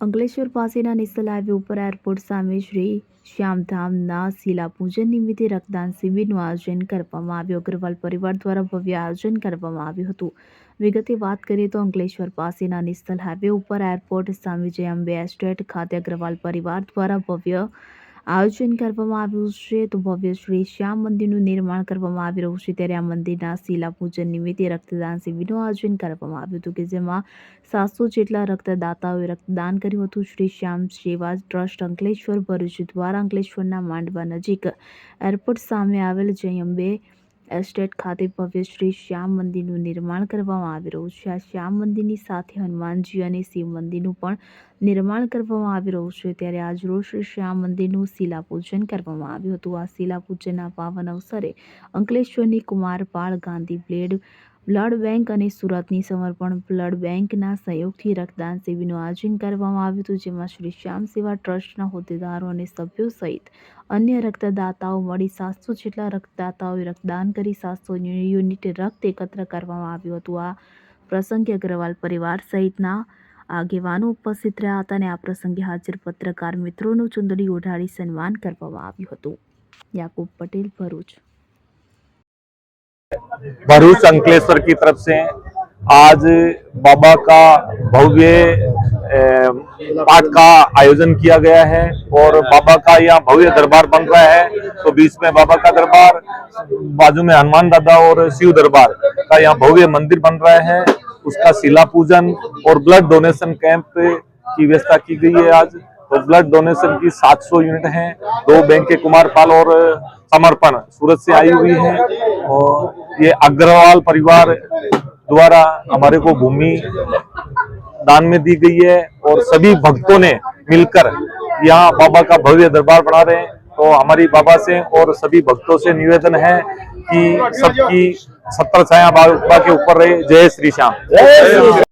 અંકલેશ્વર પાસેના national highway ઉપર airport સામે શ્રી શ્યામધામના શિલાપૂજન નિમિત્તે રક્તદાન શિબિરનું આયોજન કરવામાં આવ્યું. અગ્રવાલ પરિવાર દ્વારા ભવ્ય આયોજન કરવામાં આવ્યું હતું. વિગતે વાત કરીએ તો અંકલેશ્વર પાસેના નેશનલ હાઈવે ઉપર એરપોર્ટ સામે જય અંબે એસ્ટેટ ખાતે અગ્રવાલ પરિવાર દ્વારા ભવ્ય આયોજન કરવામાં આવ્યું છે તો ભવ્ય શ્રી શ્યામ મંદિરનું નિર્માણ કરવામાં આવી રહ્યું છે. ત્યારે આ મંદિરના શિલાપૂજન નિમિત્તે રક્તદાન શિબિરનું આયોજન કરવામાં આવ્યું હતું કે જેમાં સાતસો જેટલા રક્તદાતાઓએ રક્તદાન કર્યું હતું. શ્રી શ્યામ સેવા ટ્રસ્ટ અંકલેશ્વર ભરૂચ દ્વારા અંકલેશ્વરના માંડવા નજીક એરપોર્ટ સામે આવેલ જય અંબે એસ્ટેટ ખાતે ભવ્ય શ્રી શ્યામ મંદિરનું નિર્માણ કરવામાં આવી રહ્યું છે. આ શ્યામ મંદિરની સાથે હનુમાનજી અને શિવ મંદિરનું પણ નિર્માણ કરવામાં આવી રહ્યું છે. ત્યારે આજરોજ શ્રી શ્યામ મંદિરનું શિલાપૂજન કરવામાં આવ્યું હતું. આ શિલાપૂજનના પાવન અવસરે અંકલેશ્વરની Kumarpal Gandhi blade blood bank અને સુરતની સમર્પણ બ્લડ બેંકના સહયોગથી રક્તદાન શિબિરનું આયોજન કરવામાં આવ્યું હતું, જેમાં શ્રી શ્યામ સેવા ટ્રસ્ટના હોદ્દેદારો અને સભ્યો સહિત અન્ય રક્તદાતાઓ મળી સાતસો જેટલા રક્તદાતાઓએ રક્તદાન કરી સાતસો યુનિટ રક્ત એકત્ર કરવામાં આવ્યું હતું. આ પ્રસંગે અગ્રવાલ પરિવાર સહિતના આગેવાનો ઉપસ્થિત રહ્યા હતા અને આ પ્રસંગે હાજર પત્રકાર મિત્રોનું ચુંદડી ઓઢાડી સન્માન કરવામાં આવ્યું હતું. યાકુબ પટેલ, ભરૂચ. भरूच अंकलेश्वर की तरफ़ से आज बाबा का भव्य पाठ का आयोजन किया गया है और बाबा का यहाँ भव्य दरबार बन रहा है। तो बीच में बाबा का दरबार, बाजू में हनुमान दादा और शिव दरबार का यहाँ भव्य मंदिर बन रहा है। उसका शिला पूजन और ब्लड डोनेशन कैंप की व्यवस्था की गई है आज। तो ब्लड डोनेशन की 700 यूनिट हैं। दो बैंक के कुमार पाल और समर्पण, सूरत से आई हुई है। और ये अग्रवाल परिवार द्वारा हमारे को भूमि दान में दी गई है और सभी भक्तों ने मिलकर यहाँ बाबा का भव्य दरबार बना रहे हैं। तो हमारी बाबा से और सभी भक्तों से निवेदन है कि सबकी सत्तर छाया बाबा के ऊपर रहे। जय श्री श्याम।